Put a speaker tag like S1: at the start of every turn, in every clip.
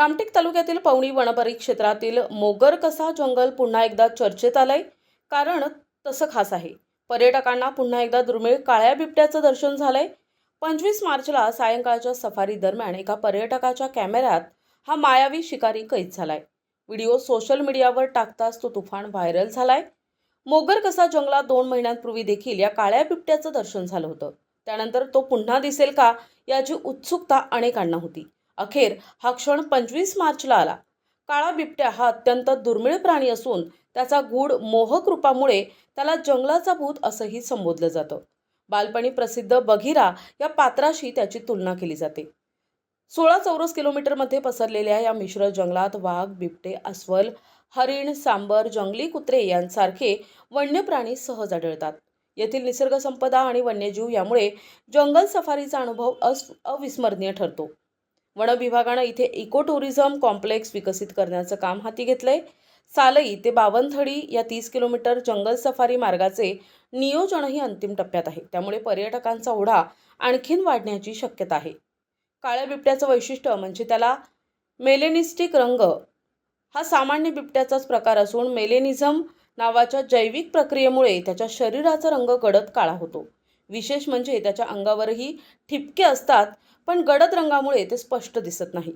S1: रामटेक तालुक्यातील पवणी वनपरिक्षेत्रातील मोगर कसा जंगल पुन्हा एकदा चर्चेत आलंय? कारण तसं खास आहे. पर्यटकांना पुन्हा एकदा दुर्मिळ काळ्या बिबट्याचं दर्शन झालंय. पंचवीस मार्चला सायंकाळच्या सफारी दरम्यान एका पर्यटकाच्या कॅमेऱ्यात हा मायावी शिकारी कैद झालाय. व्हिडिओ सोशल मीडियावर टाकताच तो तुफान व्हायरल झालाय. मोगर कसा जंगलात दोन महिन्यांपूर्वी देखील या काळ्या बिबट्याचं दर्शन झालं होतं. त्यानंतर तो पुन्हा दिसेल का याची उत्सुकता अनेकांना होती. अखेर हा क्षण पंचवीस मार्चला आला. काळा बिबट्या हा अत्यंत दुर्मिळ प्राणी असून त्याचा गूढ मोहक रूपामुळे त्याला जंगलाचा भूत असंही संबोधलं जातं. बालपणी प्रसिद्ध बघिरा या पात्राशी त्याची तुलना केली जाते. सोळा चौरस किलोमीटरमध्ये पसरलेल्या या मिश्र जंगलात वाघ बिबटे अस्वल हरिण सांबर जंगली कुत्रे यांसारखे वन्य प्राणी सहज आढळतात. येथील निसर्गसंपदा आणि वन्यजीव यामुळे जंगल सफारीचा अनुभव अस अविस्मरणीय ठरतो. वन विभागानं इथे इको टुरिझम कॉम्प्लेक्स विकसित करण्याचं काम हाती घेतलंय. सालई ते बावनथडी या तीस किलोमीटर जंगल सफारी मार्गाचे नियोजनही अंतिम टप्प्यात आहे. त्यामुळे पर्यटकांचा ओढा आणखीन वाढण्याची शक्यता आहे. काळ्या बिबट्याचं वैशिष्ट्य म्हणजे त्याला मेलेनिस्टिक रंग. हा सामान्य बिबट्याचाच प्रकार असून मेलेनिझम नावाच्या जैविक प्रक्रियेमुळे त्याच्या शरीराचा रंग गडद काळा होतो. विशेष म्हणजे त्याच्या अंगावरही ठिपके असतात पण गडद रंगामुळे ते स्पष्ट दिसत नाही.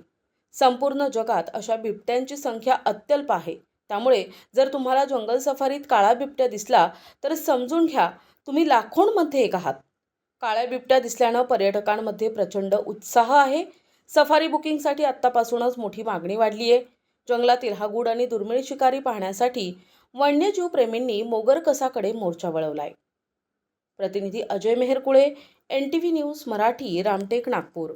S1: संपूर्ण जगात अशा बिबट्यांची संख्या अत्यल्प आहे. त्यामुळे जर तुम्हाला जंगल सफारीत काळा बिबट्या दिसला तर समजून घ्या तुम्ही लाखोंमध्ये एक आहात. काळ्या बिबट्या दिसल्यानं पर्यटकांमध्ये प्रचंड उत्साह आहे. सफारी बुकिंगसाठी आत्तापासूनच मोठी मागणी वाढली आहे. जंगलातील हा गुड आणि दुर्मिळ शिकारी पाहण्यासाठी वन्यजीव प्रेमींनी मोगरकसाकडे मोर्चा वळवला आहे प्रतिनिधी Ajay Meharkule N T V news Marathi Ramtek Nagpur.